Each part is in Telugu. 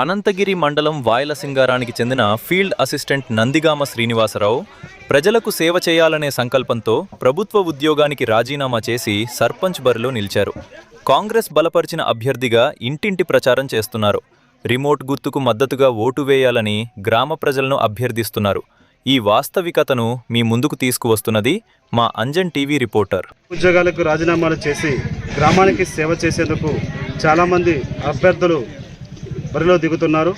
అనంతగిరి మండలం వాయలసింగారానికి చెందిన ఫీల్డ్ అసిస్టెంట్ నందిగామ శ్రీనివాసరావు ప్రజలకు సేవ చేయాలనే సంకల్పంతో ప్రభుత్వ ఉద్యోగానికి రాజీనామా చేసి సర్పంచ్ బరిలో నిలిచారు. కాంగ్రెస్ బలపరిచిన అభ్యర్థిగా ఇంటింటి ప్రచారం చేస్తున్నారు. రిమోట్ గుర్తుకు మద్దతుగా ఓటు వేయాలని గ్రామ ప్రజలను అభ్యర్థిస్తున్నారు. ఈ వాస్తవికతను మీ ముందుకు తీసుకువస్తున్నది మా అంజన్ టీవీ రిపోర్టర్. ఉద్యోగాలకు రాజీనామాలు చేసి గ్రామానికి సేవ చేసేందుకు చాలామంది అభ్యర్థులు బరిలో దిగుతున్నారు.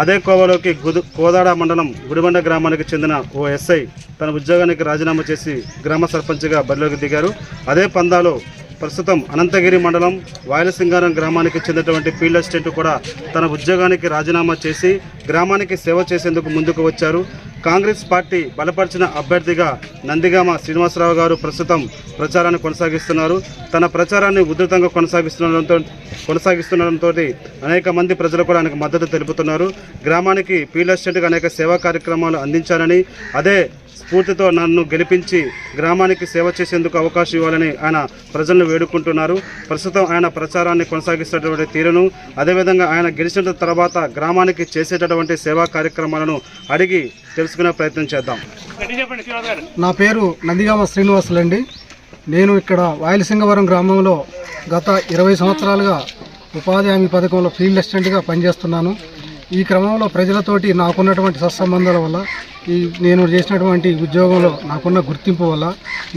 అదే కోవలోకి గుదు కోదాడ మండలం గుడిబండ గ్రామానికి చెందిన ఓ ఎస్ఐ తన ఉద్యోగానికి రాజీనామా చేసి గ్రామ సర్పంచ్గా బరిలోకి దిగారు. అదే పందాలో ప్రస్తుతం అనంతగిరి మండలం వాయలసింగారం గ్రామానికి చెందినటువంటి ఫీల్డ్ అసిస్టెంట్ కూడా తన ఉద్యోగానికి రాజీనామా చేసి గ్రామానికి సేవ చేసేందుకు ముందుకు వచ్చారు. కాంగ్రెస్ పార్టీ బలపరిచిన అభ్యర్థిగా నందిగామ శ్రీనివాసరావు గారు ప్రస్తుతం ప్రచారాన్ని కొనసాగిస్తున్నారు. తన ప్రచారాన్ని ఉధృతంగా కొనసాగిస్తుండడంతో కొనసాగిస్తుండడంతో అనేక మంది ప్రజలు కూడా ఆయనకు మద్దతు తెలుపుతున్నారు. గ్రామానికి ఫీల్డ్ అనేక సేవా కార్యక్రమాలు అందించారని అదే స్ఫూర్తితో నన్ను గెలిపించి గ్రామానికి సేవ చేసేందుకు అవకాశం ఇవ్వాలని ఆయన ప్రజలను వేడుకుంటున్నారు. ప్రస్తుతం ఆయన ప్రచారాన్ని కొనసాగిస్తున్నటువంటి తీరును అదేవిధంగా ఆయన గెలిచిన తర్వాత గ్రామానికి చేసేటటువంటి సేవా కార్యక్రమాలను అడిగి తెలుసుకునే ప్రయత్నం చేద్దాం. నా పేరు నందిగామ శ్రీనివాసులండి. నేను ఇక్కడ వాయలసింగవరం గ్రామంలో గత ఇరవై సంవత్సరాలుగా ఉపాధి హామీ పథకంలో ఫీల్డ్ అసిస్టెంట్గా పనిచేస్తున్నాను. ఈ క్రమంలో ప్రజలతోటి నాకున్నటువంటి సత్సంబంధాల వల్ల ఈ నేను చేసినటువంటి ఉద్యోగంలో నాకున్న గుర్తింపు వల్ల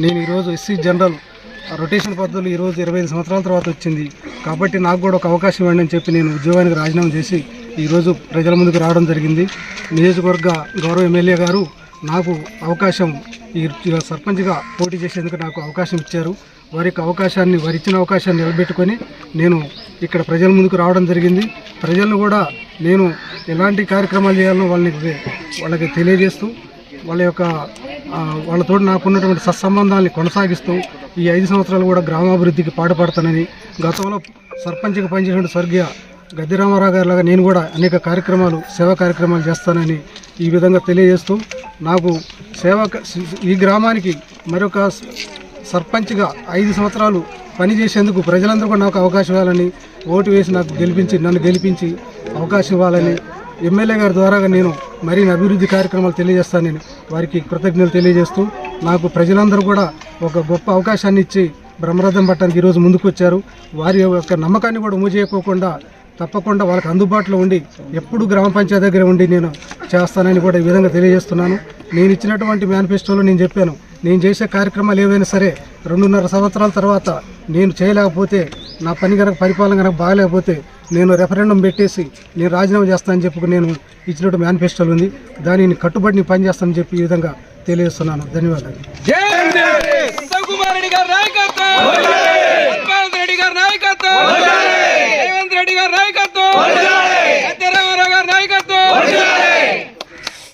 నేను ఈరోజు ఎస్సీ జనరల్ రొటేషన్ పద్ధతులు ఈరోజు ఇరవై ఐదు సంవత్సరాల తర్వాత వచ్చింది. కాబట్టి నాకు కూడా ఒక అవకాశం ఇవ్వండి అని చెప్పి నేను ఉద్యోగానికి రాజీనామా చేసి ఈరోజు ప్రజల ముందుకు రావడం జరిగింది. నియోజకవర్గ గౌరవ ఎమ్మెల్యే గారు నాకు అవకాశం ఈ సర్పంచ్గా పోటీ చేసేందుకు నాకు అవకాశం ఇచ్చారు. వారికి అవకాశాన్ని వారి ఇచ్చిన అవకాశాన్ని నిలబెట్టుకొని నేను ఇక్కడ ప్రజల ముందుకు రావడం జరిగింది. ప్రజలను కూడా నేను ఎలాంటి కార్యక్రమాలు చేయాలో వాళ్ళకి వాళ్ళకి తెలియజేస్తూ వాళ్ళ యొక్క ఆ, వాళ్ళతో నాకున్నటువంటి సత్సంబంధాన్ని కొనసాగిస్తూ ఈ ఐదు సంవత్సరాలు కూడా గ్రామాభివృద్ధికి పాటుపడతానని గతంలో సర్పంచ్గా పనిచేసిన స్వర్గీయ గద్దిరామారావు గారి లాగా నేను కూడా అనేక కార్యక్రమాలు సేవా కార్యక్రమాలు చేస్తానని ఈ విధంగా తెలియజేస్తూ నాకు సేవా ఈ గ్రామానికి మరొక సర్పంచ్గా ఐదు సంవత్సరాలు పనిచేసేందుకు ప్రజలందరూ కూడా నాకు అవకాశం ఇవ్వాలని ఓటు వేసి నాకు గెలిపించి నన్ను గెలిపించి అవకాశం ఇవ్వాలని ఎమ్మెల్యే గారి ద్వారా నేను మరిన్ని అభివృద్ధి కార్యక్రమాలు తెలియజేస్తానని వారికి కృతజ్ఞతలు తెలియజేస్తూ నాకు ప్రజలందరూ కూడా ఒక గొప్ప అవకాశాన్ని ఇచ్చి బ్రహ్మరథం పట్టడానికి ఈరోజు ముందుకు వచ్చారు వారి యొక్క నమ్మకాన్ని కూడా మూజేయకోకుండా తప్పకుండా వాళ్ళకి అందుబాటులో ఉండి ఎప్పుడు గ్రామ పంచాయతీ దగ్గర ఉండి నేను చేస్తానని కూడా ఈ విధంగా తెలియజేస్తున్నాను. నేను ఇచ్చినటువంటి మేనిఫెస్టోలో నేను చెప్పాను. నేను చేసే కార్యక్రమాలు ఏవైనా సరే రెండున్నర సంవత్సరాల తర్వాత నేను చేయలేకపోతే నా పని కనుక పరిపాలన కనుక బాగలేకపోతే నేను రెఫరెండం పెట్టేసి నేను రాజీనామా చేస్తానని చెప్పి నేను ఇచ్చినట్టు మేనిఫెస్టోలు ఉంది. దానిని కట్టుబడి నేను పనిచేస్తానని చెప్పి ఈ విధంగా తెలియజేస్తున్నాను. ధన్యవాదాలు. కుమార్